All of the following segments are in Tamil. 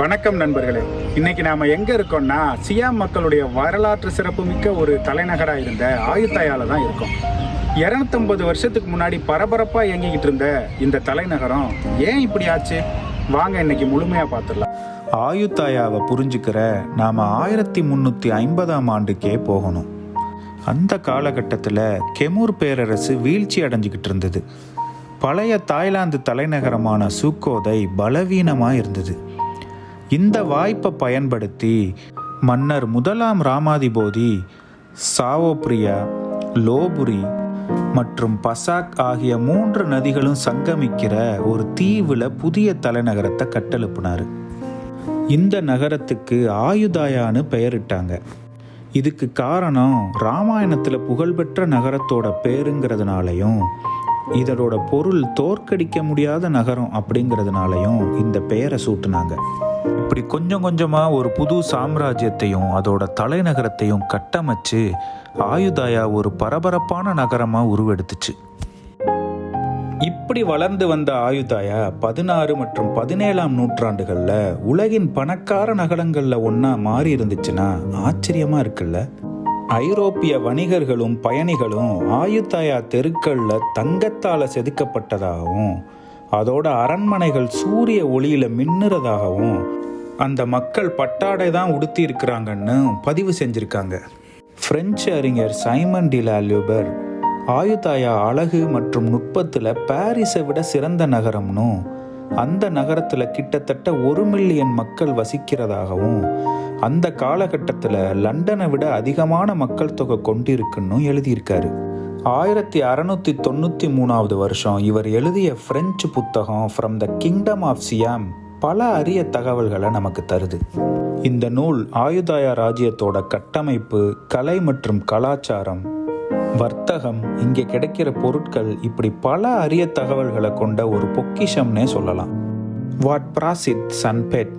வணக்கம் நண்பர்களே. இன்னைக்கு நாம எங்க இருக்கோம்னா சியாம் மக்களுடைய வரலாற்று சிறப்புமிக்க ஒரு தலைநகராக இருந்த ஆயுத்தாயால தான் இருக்கோம். 250 வருஷத்துக்கு முன்னாடி பரபரப்பா இயங்கிக்கிட்டு இருந்த இந்த தலைநகரம் ஏன் இப்படி ஆச்சு? வாங்க இன்னைக்கு முழுமையா பார்த்துடலாம். ஆயுத்தாயாவை புரிஞ்சுக்கிற நாம ஆயிரத்தி முன்னூத்தி ஐம்பதாம் ஆண்டுக்கே போகணும். அந்த காலகட்டத்தில் கெமூர் பேரரசு வீழ்ச்சி அடைஞ்சுக்கிட்டு இருந்தது. பழைய தாய்லாந்து தலைநகரமான சூக்கோதை பலவீனமாக இருந்தது. இந்த வாய்ப்பை பயன்படுத்தி மன்னர் முதலாம் ராமாதிபோதி சாவோப்ரியா லோபுரி மற்றும் பசாக் ஆகிய மூன்று நதிகளும் சங்கமிக்கிற ஒரு தீவுல புதிய தலைநகரத்தை கட்டெழுப்பினார். இந்த நகரத்துக்கு ஆயுதாயான்னு பெயரிட்டாங்க. இதுக்கு காரணம் ராமாயணத்தில் புகழ்பெற்ற நகரத்தோட பேருங்கிறதுனாலையும் இதனோட பொருள் தோற்கடிக்க முடியாத நகரம் அப்படிங்கிறதுனாலையும் இந்த பெயரை சூட்டுனாங்க. இப்படி கொஞ்சம் கொஞ்சமாக ஒரு புது சாம்ராஜ்யத்தையும் அதோட தலைநகரத்தையும் கட்டமைச்சு ஆயுதாயா ஒரு பரபரப்பான நகரமாக உருவெடுத்துச்சு. இப்படி வளர்ந்து வந்த ஆயுதாயா பதினாறு மற்றும் பதினேழாம் நூற்றாண்டுகளில் உலகின் பணக்கார நகரங்களில் ஒன்றா மாறி இருந்துச்சுன்னா ஆச்சரியமாக இருக்குல்ல? ஐரோப்பிய வணிகர்களும் பயணிகளும் ஆயுத்தாயா தெருக்களில் தங்கத்தால் செதுக்கப்பட்டதாகவும் அதோட அரண்மனைகள் சூரிய ஒளியில மின்னுறதாகவும் அந்த மக்கள் பட்டாடை தான் உடுத்தி இருக்கிறாங்கன்னு பதிவு செஞ்சிருக்காங்க. பிரெஞ்சு அறிஞர் சைமன் டிலாலியூபர் ஆயுதாயா அழகு மற்றும் நுட்பத்தில் பாரிஸை விட சிறந்த நகரம்னும் அந்த நகரத்தில் கிட்டத்தட்ட ஒரு மில்லியன் மக்கள் வசிக்கிறதாகவும் அந்த காலகட்டத்தில் லண்டனை விட அதிகமான மக்கள் தொகை கொண்டிருக்குன்னு எழுதியிருக்காரு. ஆயிரத்தி அறநூற்றி தொண்ணூற்றி மூணாவது வருஷம் இவர் எழுதிய பிரெஞ்சு புத்தகம் from the kingdom of Siam பல அரிய தகவல்களை நமக்கு தருது. இந்த நூல் ஆயுதாயா ராஜ்யத்தோட கட்டமைப்பு கலை மற்றும் கலாச்சாரம் வர்த்தகம் இங்கே கிடைக்கிற பொருட்கள் இப்படி பல அரிய தகவல்களை கொண்ட ஒரு பொக்கிஷம்னே சொல்லலாம். வாட் பிராசித் சன்பெட்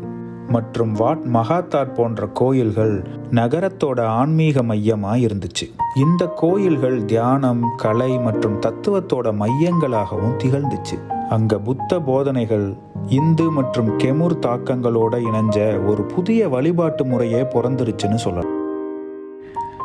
மற்றும் வாட் மகாத்தார் போன்ற கோயில்கள் நகரத்தோட ஆன்மீக மையமாக இருந்துச்சு. இந்த கோயில்கள் தியானம் கலை மற்றும் தத்துவத்தோட மையங்களாகவும் திகழ்ந்துச்சு. அங்க புத்த போதனைகள் இந்து மற்றும் கெமுர் தாக்கங்களோட இணைஞ்ச ஒரு புதிய வழிபாட்டு முறையே பிறந்துருச்சுன்னு சொல்லலாம்.